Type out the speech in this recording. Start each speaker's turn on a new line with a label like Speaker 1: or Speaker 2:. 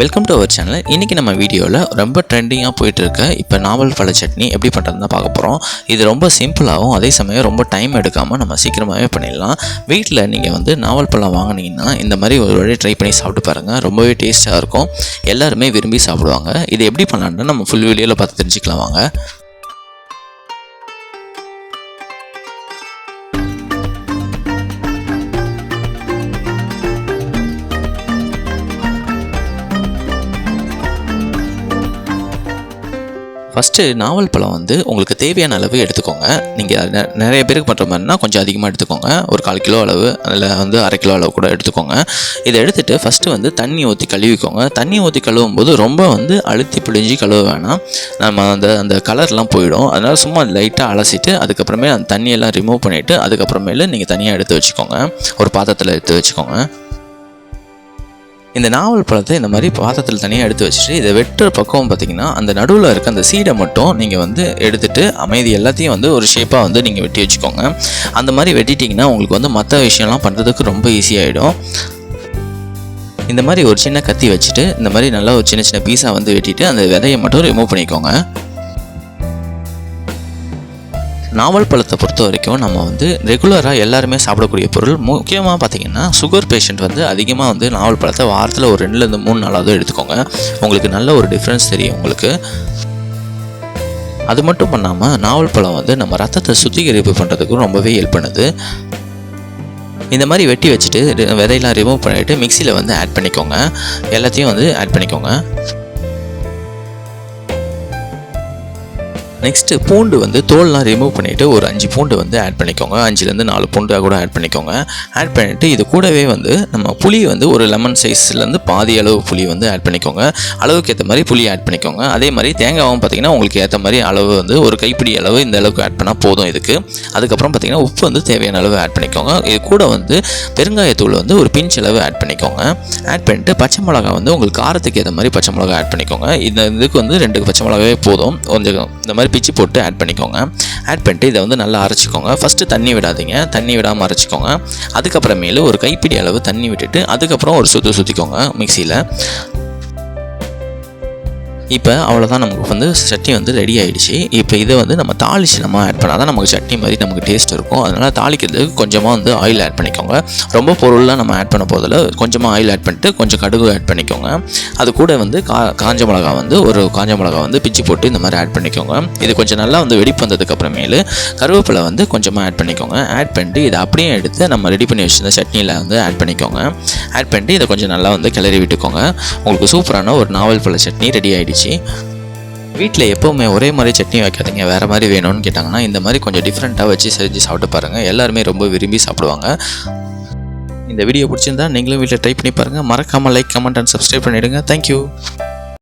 Speaker 1: Welcome to our channel இன்றைக்கி நம்ம வீடியோவில் ரொம்ப ட்ரெண்டிங்காக போயிட்டு இருக்க இப்போ நாவல் பழ சட்னி எப்படி பண்ணுறதுன்னு தான் பார்க்க போகிறோம் இது ரொம்ப சிம்பிளாகவும் அதே சமயம் ரொம்ப டைம் எடுக்காமல் நம்ம சீக்கிரமாகவே பண்ணிடலாம். வீட்டில் நீங்கள் வந்து நாவல் பழம் வாங்கினீங்கன்னா இந்த மாதிரி ஒரு வழி ட்ரை பண்ணி சாப்பிட்டு பாருங்கள் ரொம்பவே டேஸ்ட்டாக இருக்கும். எல்லாருமே விரும்பி சாப்பிடுவாங்க. இது எப்படி பண்ணலான்னு நம்ம ஃபுல் வீடியோவில் பார்த்து தெரிஞ்சுக்கலாம் வாங்க. ஃபஸ்ட்டு நாவல் பழம் வந்து உங்களுக்கு தேவையான அளவு எடுத்துக்கோங்க. நீங்கள் நிறைய பேருக்கு பண்ணுற மாதிரினா கொஞ்சம் அதிகமாக எடுத்துக்கோங்க. ஒரு கால் கிலோ அளவு அதில் வந்து அரை கிலோ அளவு கூட எடுத்துக்கோங்க. இதை எடுத்துகிட்டு ஃபஸ்ட்டு வந்து தண்ணி ஊற்றி கழுவிக்கோங்க. தண்ணி ஊற்றி கழுவும் போது ரொம்ப வந்து அழுத்தி பிழிஞ்சு கழுவ வேணாம். நம்ம அந்த அந்த கலர்லாம் போயிடும். அதனால் சும்மா லைட்டாக அலசிட்டு அதுக்கப்புறமே அந்த தண்ணியெல்லாம் ரிமூவ் பண்ணிவிட்டு அதுக்கப்புறமேலு நீங்கள் தனியாக எடுத்து வச்சுக்கோங்க. ஒரு பாத்திரத்தில் எடுத்து வச்சுக்கோங்க. இந்த நாவல் பழத்தை இந்த மாதிரி பாத்திரத்தில் தனியாக எடுத்து வச்சுட்டு இதை வெட்டுற பக்கம் பார்த்தீங்கன்னா அந்த நடுவில் இருக்க அந்த சீடை மட்டும் நீங்கள் வந்து எடுத்துட்டு அமைதி எல்லாத்தையும் வந்து ஒரு ஷேப்பாக வந்து நீங்கள் வெட்டி வச்சுக்கோங்க. அந்த மாதிரி வெட்டிட்டிங்கன்னா உங்களுக்கு வந்து மற்ற விஷயம்லாம் பண்ணுறதுக்கு ரொம்ப ஈஸியாகிடும் இந்த மாதிரி ஒரு சின்ன கத்தி வச்சுட்டு இந்த மாதிரி நல்லா ஒரு சின்ன சின்ன பீஸாக வந்து வெட்டிட்டு அந்த விதையை மட்டும் ரிமூவ் பண்ணிக்கோங்க. நாவல் பழத்தை பொறுத்த வரைக்கும் நம்ம வந்து ரெகுலராக எல்லாருமே சாப்பிடக்கூடிய பொருள். முக்கியமாக பார்த்தீங்கன்னா சுகர் பேஷண்ட் வந்து அதிகமாக வந்து நாவல் பழத்தை வாரத்தில் ஒரு ரெண்டுலேருந்து மூணு நாளாவது எடுத்துக்கோங்க. உங்களுக்கு நல்ல ஒரு டிஃப்ரென்ஸ் தெரியும் உங்களுக்கு. அது மட்டும் பண்ணாமல் நாவல் பழம் வந்து நம்ம ரத்தத்தை சுத்திகரிப்பு பண்ணுறதுக்கும் ரொம்பவே ஹெல்ப் பண்ணுது. இந்த மாதிரி வெட்டி வச்சுட்டு விதையெல்லாம் ரிமூவ் பண்ணிவிட்டு மிக்சியில் வந்து ஆட் பண்ணிக்கோங்க. எல்லாத்தையும் வந்து ஆட் பண்ணிக்கோங்க. நெக்ஸ்ட்டு பூண்டு வந்து தோல்லாம் ரிமூவ் பண்ணிவிட்டு ஒரு அஞ்சு பூண்டு வந்து ஆட் பண்ணிக்கோங்க. அஞ்சுலேருந்து நாலு பூண்டு கூட ஆட் பண்ணிக்கோங்க. ஆட் பண்ணிவிட்டு இது கூடவே வந்து நம்ம புளி வந்து ஒரு லெமன் சைஸ்லேருந்து பாதி அளவு புளி வந்து ஆட் பண்ணிக்கோங்க. அளவுக்கு ஏற்ற மாதிரி புளி ஆட் பண்ணிக்கோங்க. அதே மாதிரி தேங்காவும் பார்த்திங்கன்னா உங்களுக்கு ஏற்ற மாதிரி அளவு வந்து ஒரு கைப்பிடி அளவு இந்த அளவுக்கு ஆட் பண்ணால் போதும் இதுக்கு. அதுக்கப்புறம் பார்த்திங்கன்னா உப்பு வந்து தேவையான அளவு ஆட் பண்ணிக்கோங்க. இது கூட வந்து பெருங்காயத்தூள் வந்து ஒரு பிஞ்ச் அளவு ஆட் பண்ணிக்கோங்க. ஆட் பண்ணிட்டு பச்சை மிளகா வந்து உங்களுக்கு காரத்துக்கு ஏற்ற மாதிரி பச்சை மிளகா ஆட் பண்ணிக்கோங்க. இந்த இதுக்கு வந்து ரெண்டு பச்சை மிளகாவே போதும். கொஞ்சம் இந்த மாதிரி பிச்சு போட்டு ஆட் பண்ணிக்கோங்க. ஆட் பண்ணிட்டு இதை வந்து நல்லா அரைச்சிக்கோங்க. ஃபஸ்ட்டு தண்ணி விடாதீங்க. தண்ணி விடாமல் அரைச்சிக்கோங்க. அதுக்கப்புறமேலு ஒரு கைப்பிடி அளவு தண்ணி விட்டுட்டு அதுக்கப்புறம் ஒரு சுற்று சுற்றிக்கோங்க மிக்சியில். இப்போ அவ்வளோதான் நமக்கு வந்து சட்னி வந்து ரெடி ஆகிடுச்சு இப்போ இதை வந்து நம்ம தாளிச்சு நம்ம ஆட் பண்ணால் தான் நமக்கு சட்னி மாதிரி நமக்கு டேஸ்ட் இருக்கும். அதனால் தாளிக்கிறதுக்கு கொஞ்சமாக வந்து ஆயில் ஆட் பண்ணிக்கோங்க. ரொம்ப பொருள்லாம் நம்ம ஆட் பண்ண போதில் கொஞ்சமாக ஆயில் ஆட் பண்ணிட்டு கொஞ்சம் கடுகு ஆட் பண்ணிக்கோங்க. அது கூட வந்து கா காஞ்ச மிளகா வந்து ஒரு காஞ்ச மிளகா வந்து பிச்சு போட்டு இந்த மாதிரி ஆட் பண்ணிக்கோங்க. இது கொஞ்சம் நல்லா வந்து வெடிப்பு வந்ததுக்கு அப்புறமேலு கருவேப்பிலை வந்து கொஞ்சமாக ஆட் பண்ணிக்கோங்க. ஆட் பண்ணிட்டு இதை அப்படியே எடுத்து நம்ம ரெடி பண்ணி வச்சிருந்த சட்னியில் வந்து ஆட் பண்ணிக்கோங்க. ஆட் பண்ணிட்டு இதை கொஞ்சம் நல்லா வந்து கிளறி விட்டுக்கோங்க. உங்களுக்கு சூப்பரான ஒரு நாவல் பழ சட்னி ரெடி ஆகிடுச்சு வீட்டில் எப்போவுமே ஒரே மாதிரி சட்னி வைக்காதீங்க வேறு மாதிரி வேணும்னு கேட்டாங்கன்னா இந்த மாதிரி கொஞ்சம் டிஃப்ரெண்ட்டாக வச்சு செஞ்சு சாப்பிட்டு பாருங்கள் எல்லாருமே ரொம்ப விரும்பி சாப்பிடுவாங்க. இந்த வீடியோ பிடிச்சிருந்தா நீங்களும் வீட்டில் ட்ரை பண்ணி பாருங்கள் மறக்காமல் லைக் கமெண்ட் அண்ட் சப்ஸ்கிரைப் பண்ணிவிடுங்க தேங்க்யூ